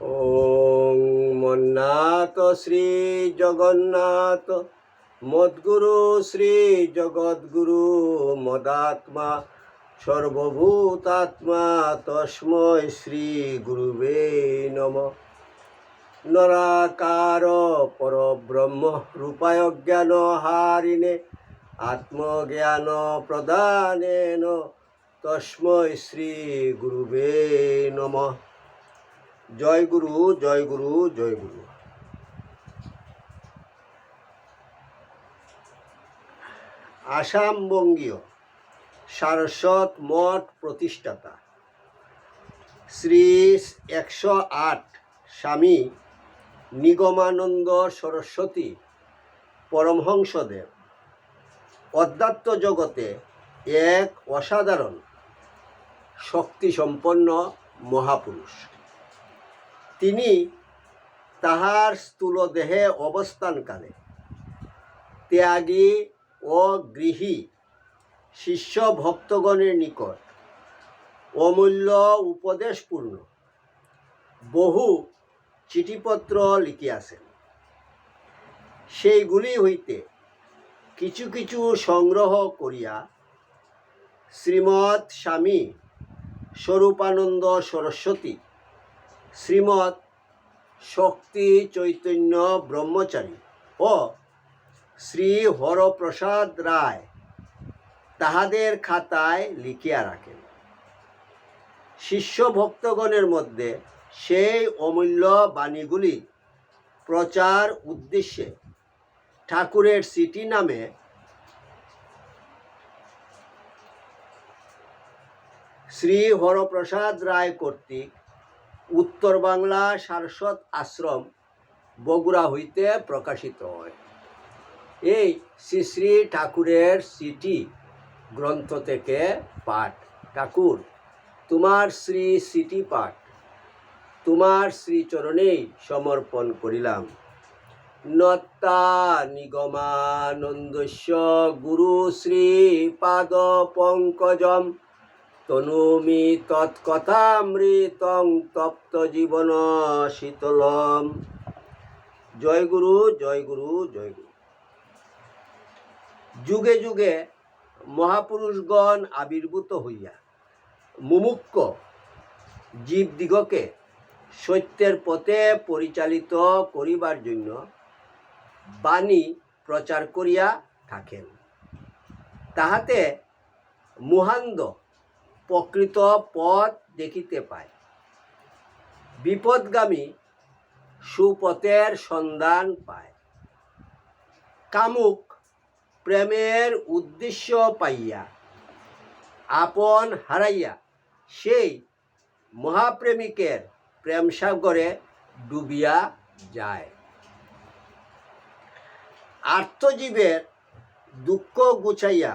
ওং মন্নাথ শ্রী জগন্নাথ। মদ্গুরু শ্রী জগদ্গুরু মদাত্মা। সর্বভূতাত্মা তস্মৈ শ্রী গুরুবে নম। নরাকার পরব্রহ্ম রূপায় জ্ঞান হারিণে, আত্মজ্ঞান প্রদানেন। তস্মৈ শ্রী গুরুবে নমঃ। জয় গুরু জয় গুরু জয় গুরু। আসাম বঙ্গীয় সারস্বত মঠ প্রতিষ্ঠাতা শ্রী একশো আট স্বামী নিগমানন্দ সরস্বতী পরমহংসদেব। অধ্যাত্ম জগতে এক অসাধারণ, শক্তিসম্পন্ন মহাপুরুষ। তিনি তাহার স্থূল দেহে অবস্থানকালে ত্যাগী ও গৃহী শিষ্য ভক্তগণের নিকট অমূল্য উপদেশপূর্ণ বহু চিঠিপত্র লিখিয়াছেন। সেইগুলি হইতে কিছু কিছু সংগ্রহ করিয়া শ্রীমৎ স্বামী স্বরূপানন্দ সরস্বতী শ্রীমৎ শক্তি চৈতন্য ব্রহ্মচারী ও শ্রী হরপ্রসাদ রায় তাহাদের খাতায় লিখিয়া রাখেন। শিষ্য ভক্তগণের মধ্যে সেই অমূল্য বাণীগুলি প্রচার উদ্দেশ্যে ঠাকুরের সিটি নামে শ্রী হরপ্রসাদ রায় কর্তৃক উত্তর বাংলা সারস্বত আশ্রম, বগুড়া হইতে প্রকাশিত হয়। এই শ্রী শ্রী ঠাকুরের সিটি গ্রন্থ থেকে পাঠ। ঠাকুর, তোমার শ্রী সিটি পাঠ, তোমার শ্রীচরণেই সমর্পণ করিলাম। নত্তা নিগমানন্দস্য গুরু শ্রী পাদ পঙ্কজম তনুমি তৎকথামৃতং তপ্ত জীবন শীতলম। জয় গুরু জয় গুরু জয় গুরু। যুগে যুগে মহাপুরুষগণ আবির্ভূত হইয়া মুমুক্ষ জীবদিগকে সত্যের পথে পরিচালিত করিবার জন্য বাণী প্রচার করিয়া থাকেন। তাহাতে মুহান্দ প্রকৃত পথ দেখিতে পায়। বিপদগামী সুপথের সন্ধান পায়। কামুক প্রেমের উদ্দেশ্য পাইয়া, আপন হারাইয়া সেই মহাপ্রেমিকের প্রেম সাগরে ডুবিয়া যায়। আর্থজীবের দুঃখ গুছাইয়া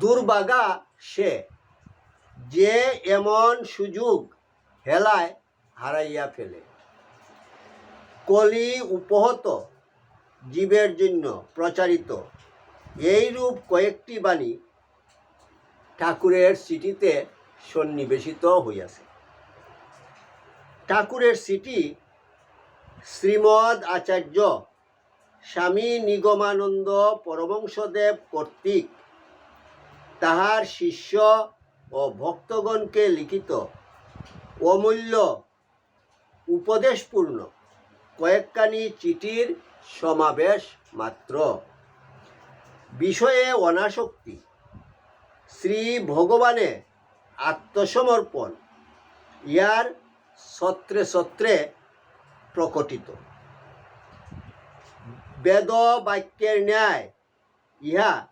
দুর্বাগা সে যে এমন সুযোগ হেলায় হারাইয়া ফেলে। কলি উপহত জীবের জন্য প্রচারিত। এইরূপ কয়েকটি বাণী ঠাকুরের সিটিতে সন্নিবেশিত হইয়াছে। ঠাকুরের সিটি শ্রীমদ আচার্য স্বামী নিগমানন্দ পরমংসদেব কর্তৃক তাহার শিষ্য ও ভক্তগণকে লিখিত। অমূল্য, উপদেশপূর্ণ। কয়েকখানি চিঠির সমাবেশ মাত্র। বিষয়ে অনাসক্তি। শ্রী ভগবানে আত্মসমর্পণ। ইয়ার সত্রে সত্রে প্রকটিত। বেদ বাক্যের ন্যায় ইহা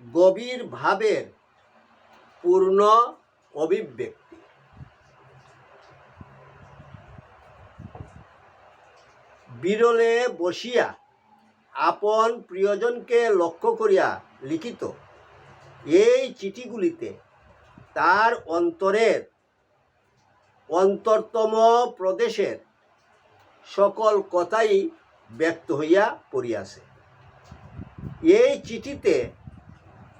গভীর ভাবের পূর্ণ অভিব্যক্তি। বিরলে বসিয়া আপন প্রিয়জনকে লক্ষ্য করিয়া লিখিত এই চিঠিগুলিতে তার অন্তরের অন্তরতম প্রদেশের সকল কথাই ব্যক্ত হইয়া পড়িয়াছে। এই চিঠিতে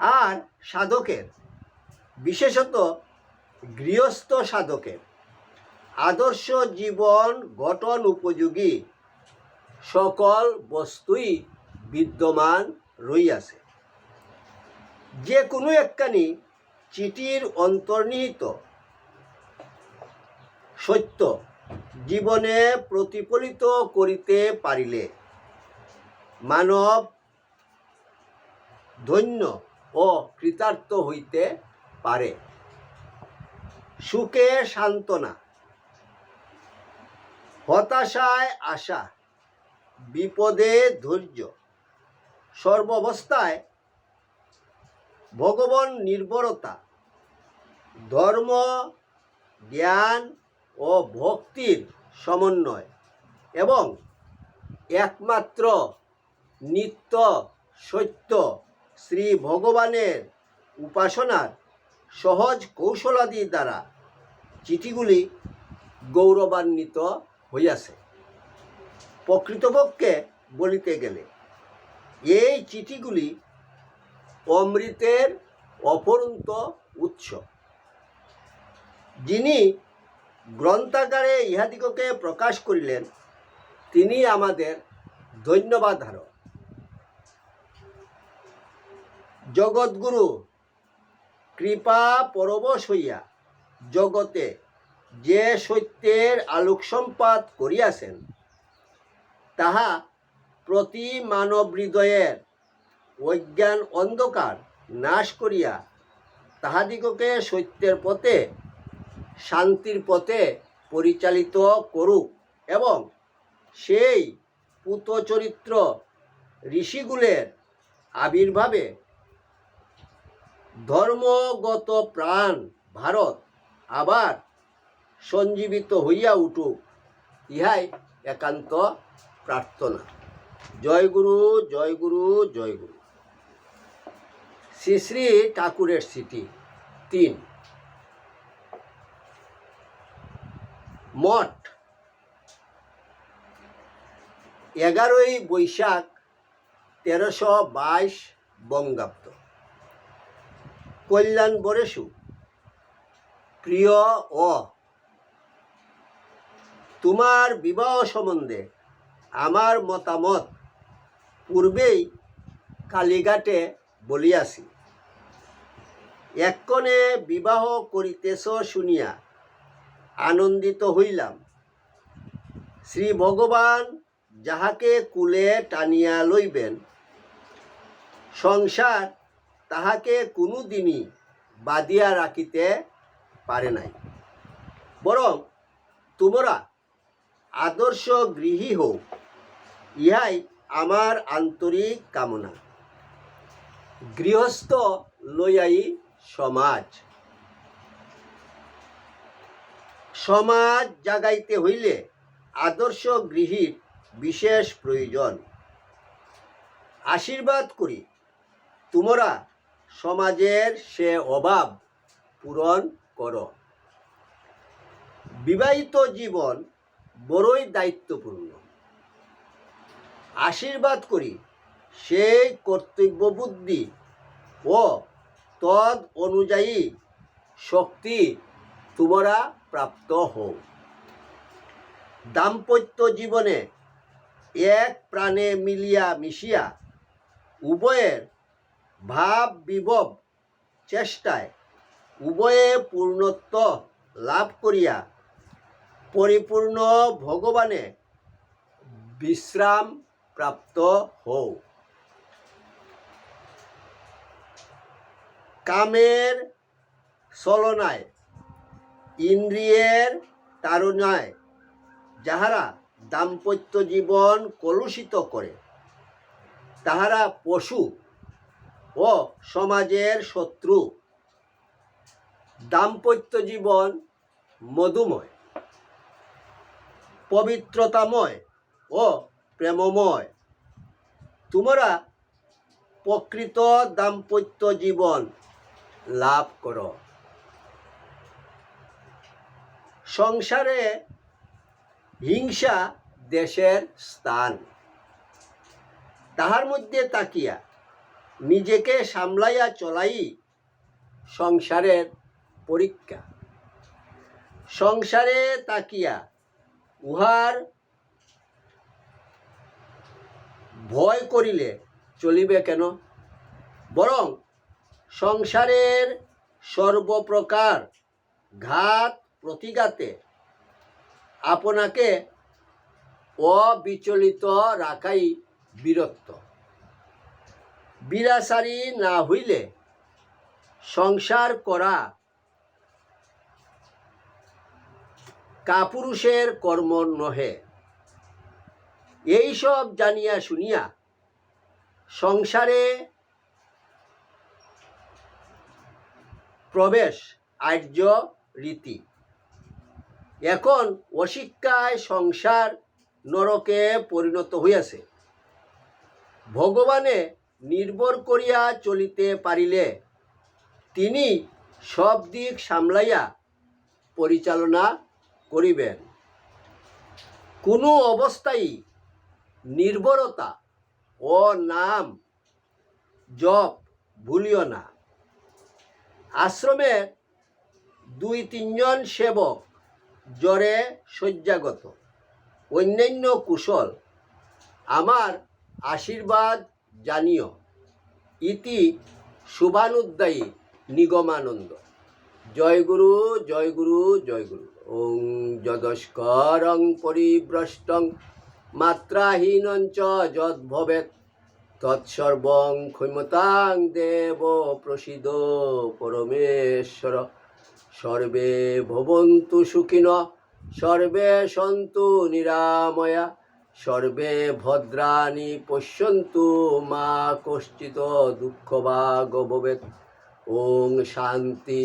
আর সাধকের, বিশেষত গৃহস্থ সাধকের। আদর্শ জীবন গঠন উপযোগী, সকল বস্তুই বিদ্যমান রইয়াছে। যে কোনো একখানি চিঠির অন্তর্নিহিত সত্য জীবনে প্রতিফলিত করিতে পারিলে মানব ধন্য ও কৃতার্থ হইতে পারে। সুখে সান্ত্বনা। হতাশায় আশা। বিপদে ধৈর্য। সর্বাবস্থায় ভগবান নির্ভরতা ধর্ম, জ্ঞান ও ভক্তির সমন্বয় এবং একমাত্র নিত্য সত্য শ্রী ভগবানের উপাসনার সহজ কৌশলাদি দ্বারা চিঠিগুলি গৌরবান্বিত হইয়াছে। প্রকৃতপক্ষে বলিতে গেলে এই চিঠিগুলি অমৃতের অপরন্ত উৎস। যিনি গ্রন্থাগারে ইহাদিগকে প্রকাশ করিলেন, তিনি আমাদের ধন্যবাদ হারক জগৎগুরু, কৃপা পরবশ হইয়া জগতে যে সত্যের আলোক সম্পাদ করিয়াছেন, তাহা প্রতি মানব হৃদয়ের অজ্ঞান অন্ধকার নাশ করিয়া তাহাদিগকে সত্যের পথে, শান্তির পথে পরিচালিত করুক এবং সেই পুতচরিত্র ঋষিগুলের আবির্ভাবে ধর্মগত প্রাণ ভারত আবার সঞ্জীবিত হইয়া উঠুক, ইহাই একান্ত প্রার্থনা। জয় গুরু জয় গুরু জয় গুরু। শ্রী শ্রী ঠাকুরের স্মৃতি। তিন। মঠ। এগারোই বৈশাখ তেরোশো বাইশ বঙ্গাব্দ। কল্যাণ বরেশু। প্রিয় ও তোমার বিবাহ সম্বন্ধে আমার মতামত পূর্বেই কালীঘাটে বলিয়াছি। এক্ষণে বিবাহ করিতেছ শুনিয়া আনন্দিত হইলাম। শ্রী ভগবান যাহাকে কুলে টানিয়া লইবেন, সংসার তাহাকে কোনো দিনই বাদিয়া রাখিতে পারে নাই। বরং তোমরা আদর্শ গৃহী হোক ইহাই আমার আন্তরিক কামনা। গৃহস্থ লইয়াই সমাজ। সমাজ জাগাইতে হইলে আদর্শ গৃহীর বিশেষ প্রয়োজন আশীর্বাদ করি তোমরা সমাজের সে অভাব পূরণ করো। বিবাহিত জীবন বড়ই দায়িত্বপূর্ণ। আশীর্বাদ করি সেই কর্তব্য বুদ্ধি ও তদ অনুযায়ী শক্তি তোমরা প্রাপ্ত হও। দাম্পত্য জীবনে এক প্রাণে মিলিয়া মিশিয়া উভয়ের ভাব বিভব চেষ্টায় উভয়ে পূর্ণত্ব লাভ করিয়া পরিপূর্ণ ভগবানে বিশ্রাম প্রাপ্ত হও। কামের চলনায় ইন্দ্রিয়ের তারুণায় যাহারা দাম্পত্য জীবন কলুষিত করে, তাহারা পশু ও সমাজের শত্রু। দাম্পত্য জীবন মধুময়, পবিত্রতাময় ও প্রেমময়। তোমরা প্রকৃত দাম্পত্য জীবন লাভ করো। সংসারে হিংসা দেশের স্থান। তাহার মধ্যে তাকিয়া নিজেকে সামলাইয়া চলাই সংসারের পরীক্ষা। সংসারে তাকিয়া উহার ভয় করিলে চলিবে কেন? বরং সংসারের সর্বপ্রকার ঘাত প্রতিঘাতে আপনাকে অবিচলিত রাখাই বীরত্ব বিরাসারি না হইলে সংসার করা কাপুরুষের কর্ম নহে। এইসব জানিয়া শুনিয়া সংসারে প্রবেশ আর্য রীতি। এখন অশিক্ষায় সংসার নরকে পরিণত হইয়াছে। ভগবানে নির্ভর করিয়া চলিতে পারিলে তিনি সব দিক সামলাইয়া পরিচালনা করিবেন। কোনো অবস্থায় নির্ভরতা ও নাম জপ ভুলিও না। আশ্রমের দুই তিনজন সেবক জ্বরে শয্যাগত। অন্যান্য কুশল আমার আশীর্বাদ জানিও, ইতি শুভানুদ্দায়ী নিগমানন্দ। জয় গুরু জয় গুরু জয় গুরু। ওং যদস্করং পরিভ্রষ্টং মাত্রাহীনঞ্চ যদ ভবেত তৎসর্বং ক্ষমতাং দেব প্রসিদ পরমেশ্বর। সর্বে ভবন্তু সুখিন, সর্বে সন্তু নিরাময়া। সর্বে ভদ্রাণী পশ্যন্তু মা কশ্চিত দুঃখ বা ওং শান্তি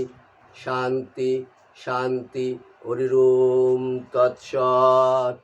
শান্তি শান্তি হরিম তৎসৎ।